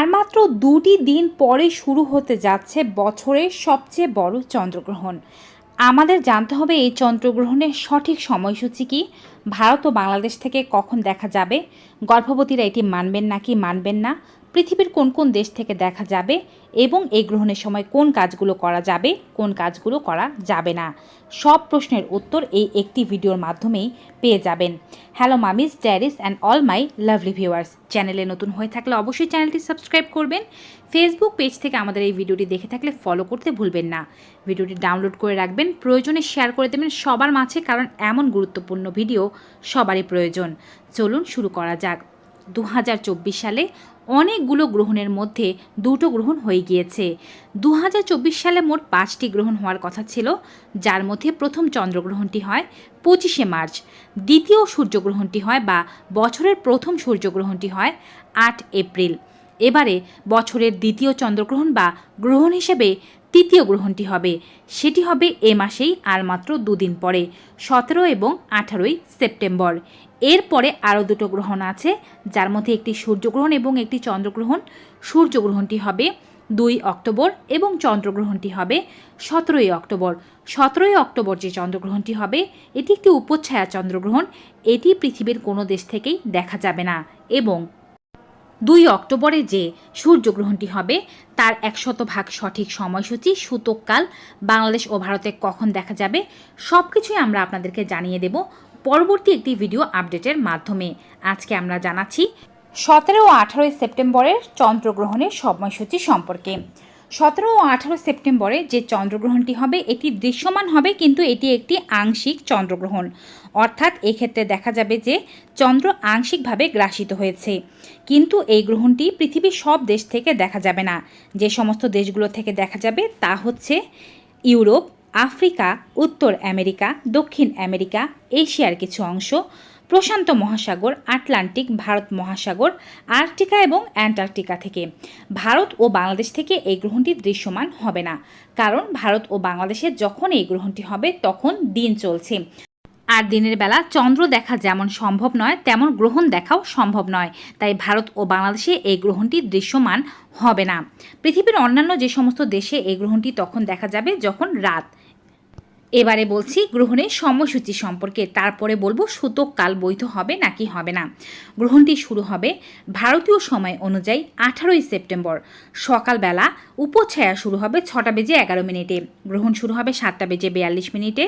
আর মাত্র দুটি দিন পরে শুরু হতে যাচ্ছে বছরের সবচেয়ে বড় চন্দ্রগ্রহণ। আমাদের জানতে হবে এই চন্দ্রগ্রহণের সঠিক সময়সূচি কি? ভারত ও বাংলাদেশ থেকে কখন দেখা যাবে? গর্ভবতীরা এটি মানবেন নাকি মানবেন না? পৃথিবীর কোন কোন দেশ থেকে দেখা যাবে এবং এই গ্রহণের সময় কোন কাজগুলো করা যাবে, কোন কাজগুলো করা যাবে না? সব প্রশ্নের উত্তর এই একটি ভিডিওর মাধ্যমেই পেয়ে যাবেন। Hello mummies dearies and all my lovely viewers চ্যানেলে নতুন হয়ে থাকলে অবশ্যই চ্যানেলটি সাবস্ক্রাইব করবেন। ফেসবুক পেজ থেকে আমাদের এই ভিডিওটি দেখে থাকলে ফলো করতে ভুলবেন না। ভিডিওটি ডাউনলোড করে রাখবেন, প্রয়োজনে শেয়ার করে দেবেন সবার মাঝে, কারণ এমন গুরুত্বপূর্ণ ভিডিও সবারই প্রয়োজন। চলুন শুরু করা যাক। দু হাজার চব্বিশ সালে অনেকগুলো গ্রহণের মধ্যে দুটো গ্রহণ হয়ে গিয়েছে। দু হাজার চব্বিশ সালে মোট পাঁচটি গ্রহণ হওয়ার কথা ছিল, যার মধ্যে প্রথম চন্দ্রগ্রহণটি হয় পঁচিশে মার্চ, দ্বিতীয় সূর্যগ্রহণটি হয় বা বছরের প্রথম সূর্যগ্রহণটি হয় আট এপ্রিল। এবারে বছরের দ্বিতীয় চন্দ্রগ্রহণ বা গ্রহণ হিসেবে তৃতীয় গ্রহণটি হবে। সেটি হবে এ মাসেই, আর মাত্র দুদিন পরে, সতেরো এবং আঠারোই সেপ্টেম্বর। এরপরে আরও দুটো গ্রহণ আছে, যার মধ্যে একটি সূর্যগ্রহণ এবং একটি চন্দ্রগ্রহণ। সূর্যগ্রহণটি হবে দুই অক্টোবর এবং চন্দ্রগ্রহণটি হবে সতেরোই অক্টোবর। সতেরোই অক্টোবর যে চন্দ্রগ্রহণটি হবে, এটি একটি উপচ্ছায়া চন্দ্রগ্রহণ। এটি পৃথিবীর কোনো দেশ থেকেই দেখা যাবে না এবং দুই অক্টোবরে যে সূর্যগ্রহণটি হবে, তার একশত ভাগ সঠিক সময়সূচি সূতককাল। বাংলাদেশ ও ভারতে কখন দেখা যাবে সব কিছুই আমরা আপনাদেরকে জানিয়ে দেব পরবর্তী একটি ভিডিও আপডেটের মাধ্যমে। আজকে আমরা জানাচ্ছি, সতেরো ও আঠারোই সেপ্টেম্বরের চন্দ্রগ্রহণের সময়সূচি সম্পর্কে। সতেরো ও আঠারো সেপ্টেম্বরে যে চন্দ্রগ্রহণটি হবে, এটি দৃশ্যমান হবে কিন্তু এটি একটি আংশিক চন্দ্রগ্রহণ। অর্থাৎ এক্ষেত্রে দেখা যাবে যে চন্দ্র আংশিকভাবে গ্রাসিত হয়েছে। কিন্তু এই গ্রহণটি পৃথিবীর সব দেশ থেকে দেখা যাবে না। যে সমস্ত দেশগুলো থেকে দেখা যাবে তা হচ্ছে ইউরোপ, আফ্রিকা, উত্তর আমেরিকা, দক্ষিণ আমেরিকা, এশিয়ার কিছু অংশ। প্রশান্ত মহাসাগর, আটলান্টিক ভারত মহাসাগর, আর্কটিকা এবং অ্যান্টার্কটিকা থেকে। ভারত ও বাংলাদেশ থেকে এই গ্রহণটি দৃশ্যমান হবে না। কারণ ভারত ও বাংলাদেশে যখন এই গ্রহণটি হবে, তখন দিন চলছে। আর দিনের বেলা চন্দ্র দেখা যেমন সম্ভব নয়, তেমন গ্রহণ দেখাও সম্ভব নয়। তাই ভারত ও বাংলাদেশে এই গ্রহণটি দৃশ্যমান হবে না। পৃথিবীর অন্যান্য যে সমস্ত দেশে এই গ্রহণটি তখন দেখা যাবে, যখন রাত। এবারে বলছি গ্রহণের সময়সূচি সম্পর্কে, তারপরে বলব সূতক কাল বৈধ হবে নাকি হবে না। গ্রহণটি শুরু হবে ভারতীয় সময় অনুযায়ী আঠারোই সেপ্টেম্বর। সকালবেলা উপছায়া শুরু হবে ছটা বেজে এগারো মিনিটে। গ্রহণ শুরু হবে সাতটা বেজে বিয়াল্লিশ মিনিটে।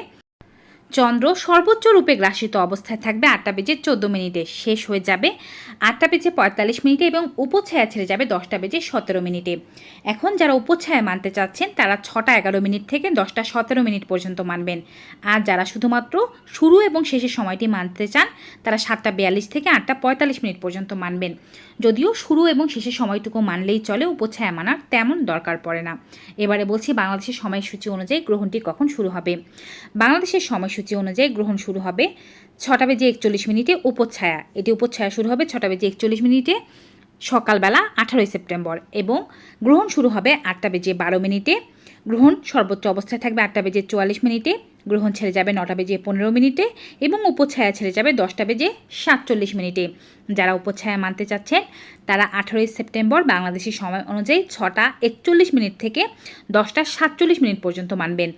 চন্দ্র সর্বোচ্চ রূপে গ্রাসিত অবস্থায় থাকবে আটটা বেজে চোদ্দ মিনিটে। শেষ হয়ে যাবে আটটা বেজে পঁয়তাল্লিশ মিনিটে এবং উপছায়া ছেড়ে যাবে দশটা বেজে সতেরো মিনিটে। এখন যারা উপছায়া মানতে চাচ্ছেন, তারা ছটা এগারো মিনিট থেকে দশটা সতেরো মিনিট পর্যন্ত মানবেন। আর যারা শুধুমাত্র শুরু এবং শেষের সময়টি মানতে চান, তারা সাতটা বিয়াল্লিশ থেকে আটটা পঁয়তাল্লিশ মিনিট পর্যন্ত মানবেন। যদিও শুরু এবং শেষের সময়টুকু মানলেই চলে উপছায়া মানার তেমন দরকার পড়ে না। এবারে বলছি বাংলাদেশের সময়সূচি অনুযায়ী গ্রহণটি কখন শুরু হবে? বাংলাদেশের সময়সূচি অনুযায়ী গ্রহণ শুরু হবে ছটা বেজে একচল্লিশ মিনিটে উপচ্ছায়া এটি উপচ্ছায়া শুরু হবে ছটা বেজে একচল্লিশ মিনিটে সকালবেলা আঠারোই সেপ্টেম্বর এবং গ্রহণ শুরু হবে আটটা বেজে বারো মিনিটে গ্রহণ সর্বোচ্চ অবস্থায় থাকবে আটটা বেজে চুয়াল্লিশ মিনিটে। গ্রহণ ছেড়ে যাবে নটা বেজে পনেরো মিনিটে এবং উপছায়া ছেড়ে যাবে দশটা বেজে সাতচল্লিশ মিনিটে। যারা উপছায়া মানতে চাচ্ছেন, তারা আঠেরোই সেপ্টেম্বর বাংলাদেশি সময় অনুযায়ী ছটা একচল্লিশ মিনিট থেকে দশটা সাতচল্লিশ মিনিট পর্যন্ত মানবেন।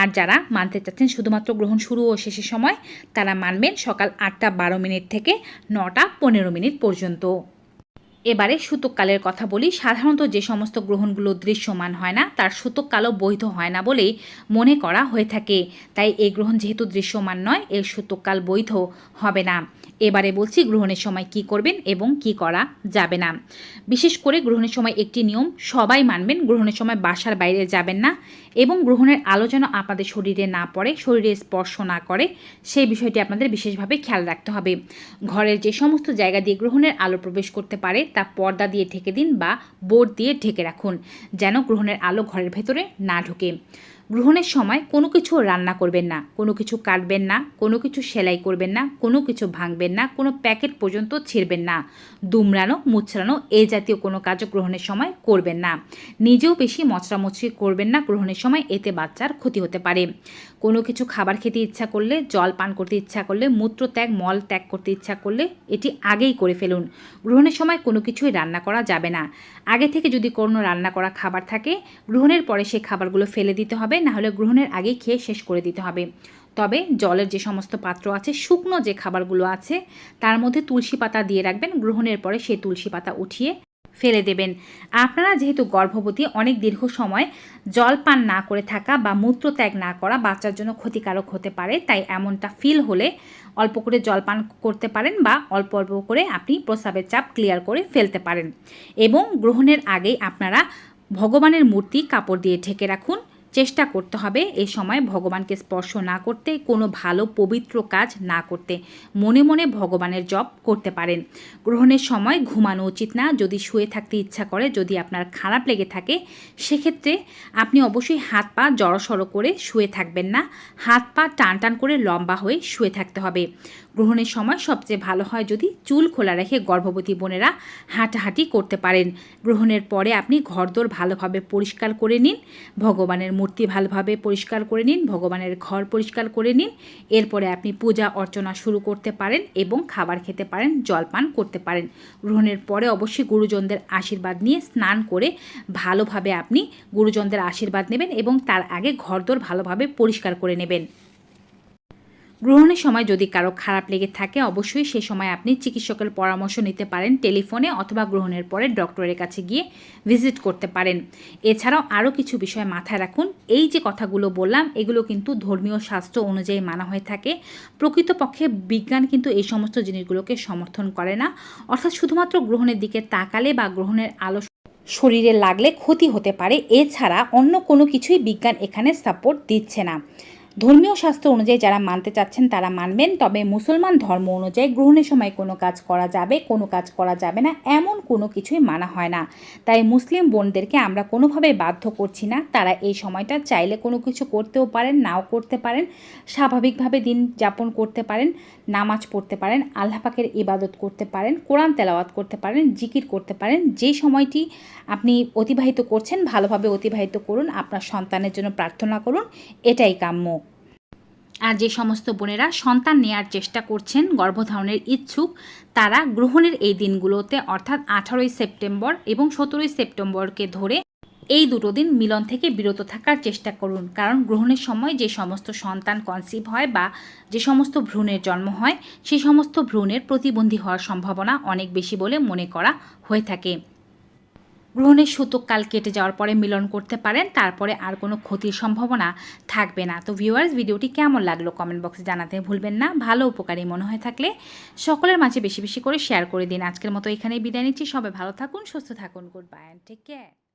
আর যারা মানতে চাচ্ছেন শুধুমাত্র গ্রহণ শুরু ও শেষের সময়, তারা মানবেন সকাল আটটা বারো মিনিট থেকে নটা পনেরো মিনিট পর্যন্ত। এবারে সূতককালের কথা বলি, সাধারণত যে সমস্ত গ্রহণগুলো দৃশ্যমান হয় না, তার সূতককালও বৈধ হয় না বলেই মনে করা হয়ে থাকে। তাই এই গ্রহণ যেহেতু দৃশ্যমান নয় এর সূতককাল বৈধ হবে না। এবারে বলছি গ্রহণের সময় কি করবেন এবং কি করা যাবে না। বিশেষ করে গ্রহণের সময় একটি নিয়ম, সবাই মানবেন, গ্রহণের সময় বাসার বাইরে যাবেন না এবং গ্রহণের আলো যেন আপনাদের শরীরে না পড়ে, শরীরে স্পর্শ না করে, সেই বিষয়টি আপনাদের বিশেষভাবে খেয়াল রাখতে হবে। ঘরের যে সমস্ত জায়গা দিয়ে গ্রহণের আলো প্রবেশ করতে পারে তা পর্দা দিয়ে ঢেকে দিন বা বোর্ড দিয়ে ঢেকে রাখুন, যেন গ্রহণের আলো ঘরের ভেতরে না ঢুকে। গ্রহণের সময় কোনো কিছু রান্না করবেন না, কোনো কিছু কাটবেন না, কোনো কিছু সেলাই করবেন না, কোনো কিছু ভাঙবেন না, কোনো প্যাকেট পর্যন্ত ছিঁড়বেন না, দুমড়ানো, মুচড়ানো এই জাতীয় কোনো কাজও গ্রহণের সময় করবেন না। নিজেও বেশি মচড়ামচড়ি করবেন না, গ্রহণের সময় এতে বাচ্চার ক্ষতি হতে পারে। কোনো কিছু খাবার খেতে ইচ্ছা করলে, জল পান করতে ইচ্ছা করলে, মূত্র ত্যাগ, মল ত্যাগ করতে ইচ্ছা করলে এটি আগেই করে ফেলুন। গ্রহণের সময় কোনো কিছুই রান্না করা যাবে না। আগে থেকে যদি কোনো রান্না করা খাবার থাকে, গ্রহণের পরে সেই খাবারগুলো ফেলে দিতে হবে না হলে গ্রহণের আগেই খেয়ে শেষ করে দিতে হবে। তবে জলের যে সমস্ত পাত্র আছে, শুকনো যে খাবারগুলো আছে, তার মধ্যে তুলসী পাতা দিয়ে রাখবেন। গ্রহণের পরে সেই তুলসী পাতা উঠিয়ে ফেলে দেবেন। আপনারা যেহেতু গর্ভবতী, অনেক দীর্ঘ সময় জল পান না করে থাকা বা মূত্রত্যাগ না করা বাচ্চার জন্য ক্ষতিকারক হতে পারে। তাই এমনটা ফিল হলে অল্প করে জল পান করতে পারেন বা অল্প অল্প করে আপনি প্রস্রাবের চাপ ক্লিয়ার করে ফেলতে পারেন। এবং গ্রহণের আগেই আপনারা ভগবানের মূর্তি কাপড় দিয়ে ঢেকে রাখুন। চেষ্টা করতে হবে এই সময় ভগবানকে স্পর্শ না করতে, কোনো ভালো পবিত্র কাজ না করতে। মনে মনে ভগবানের জপ করতে পারেন। গ্রহণের সময় ঘুমানো উচিত না। যদি শুয়ে থাকতে ইচ্ছা করে, যদি আপনার খারাপ লেগে থাকে, সেক্ষেত্রে আপনি অবশ্যই হাত পা জড়সড় করে শুয়ে থাকবেন না। হাত পা টান টান করে লম্বা হয়ে শুয়ে থাকতে হবে। গ্রহণের সময় সবচেয়ে ভালো হয় যদি চুল খোলা রেখে গর্ভবতী বোনেরা হাঁটাহাঁটি করতে পারেন। গ্রহণের পরে আপনি ঘরদোর ভালোভাবে পরিষ্কার করে নিন, ভগবানের মূর্তি ভালোভাবে পরিষ্কার করে নিন, ভগবানের ঘর পরিষ্কার করে নিন, এরপরে আপনি পূজা অর্চনা শুরু করতে পারেন এবং খাবার খেতে পারেন জলপান করতে পারেন। গ্রহণের পরে অবশ্যই গুরুজনদের আশীর্বাদ নিয়ে স্নান করে ভালোভাবে আপনি গুরুজনদের আশীর্বাদ নেবেন এবং তার আগে ঘরদোর ভালোভাবে পরিষ্কার করে নেবেন। গ্রহণের সময় যদি কারও খারাপ লেগে থাকে, অবশ্যই সে সময় আপনি চিকিৎসকের পরামর্শ নিতে পারেন টেলিফোনে অথবা গ্রহণের পরে ডক্টরের কাছে গিয়ে ভিজিট করতে পারেন। এছাড়াও আরও কিছু বিষয় মাথায় রাখুন। এই যে কথাগুলো বললাম, এগুলো কিন্তু ধর্মীয় শাস্ত্র অনুযায়ী মানা হয়ে থাকে। প্রকৃতপক্ষে বিজ্ঞান কিন্তু এই সমস্ত জিনিসগুলোকে সমর্থন করে না। অর্থাৎ শুধুমাত্র গ্রহণের দিকে তাকালে বা গ্রহণের আলো শরীরে লাগলে ক্ষতি হতে পারে। এছাড়া অন্য কোনো কিছুই বিজ্ঞান এখানে সাপোর্ট দিচ্ছে না। ধর্মীয় শাস্ত্র অনুযায়ী যারা মানতে চাচ্ছেন তারা মানবেন, তবে মুসলমান ধর্ম অনুযায়ী গ্রহণের সময় কোনো কাজ করা যাবে, কোনো কাজ করা যাবে না, এমন কোনো কিছুই মানা হয় না। তাই মুসলিম বোনদেরকে আমরা কোনোভাবেই বাধ্য করছি না, তারা এই সময়টা চাইলে কোনো কিছু করতেও পারেন, নাও করতে পারেন, স্বাভাবিকভাবে দিন যাপন করতে পারেন, নামাজ পড়তে পারেন, আল্লাহ পাকের ইবাদত করতে পারেন, কোরআন তেলাওয়াত করতে পারেন, জিকির করতে পারেন, যে সময়টি আপনি অতিবাহিত করছেন, ভালোভাবে অতিবাহিত করুন, আপনার সন্তানের জন্য প্রার্থনা করুন, এটাই কাম্য। আর যে সমস্ত বোনেরা সন্তান নেয়ার চেষ্টা করছেন, গর্ভধারণের ইচ্ছুক, তারা গ্রহণের এই দিনগুলোতে, অর্থাৎ আঠারোই সেপ্টেম্বর এবং সতেরোই সেপ্টেম্বরকে ধরে এই দুটো দিন মিলন থেকে বিরত থাকার চেষ্টা করুন। কারণ গ্রহণের সময় যে সমস্ত সন্তান কনসিভ হয় বা যে সমস্ত ভ্রূণের জন্ম হয় সেই সমস্ত ভ্রূণের প্রতিবন্ধী হওয়ার সম্ভাবনা অনেক বেশি বলে মনে করা হয়ে থাকে। গ্রহণের সুতো কাল কেটে যাওয়ার পরে মিলন করতে পারেন, তারপরে আর কোনো ক্ষতির সম্ভাবনা থাকবে না। তো ভিউয়ার্স ভিডিওটি কেমন লাগল কমেন্ট বক্সে জানাতে ভুলবেন না। ভালো উপকারী মনে হয়ে থাকলে সকলের মাঝে বেশি বেশি করে শেয়ার করে দিন। আজকের মতো এখানেই বিদায় নিচ্ছি। সবাই ভালো থাকুন, সুস্থ থাকুন। Good bye and take care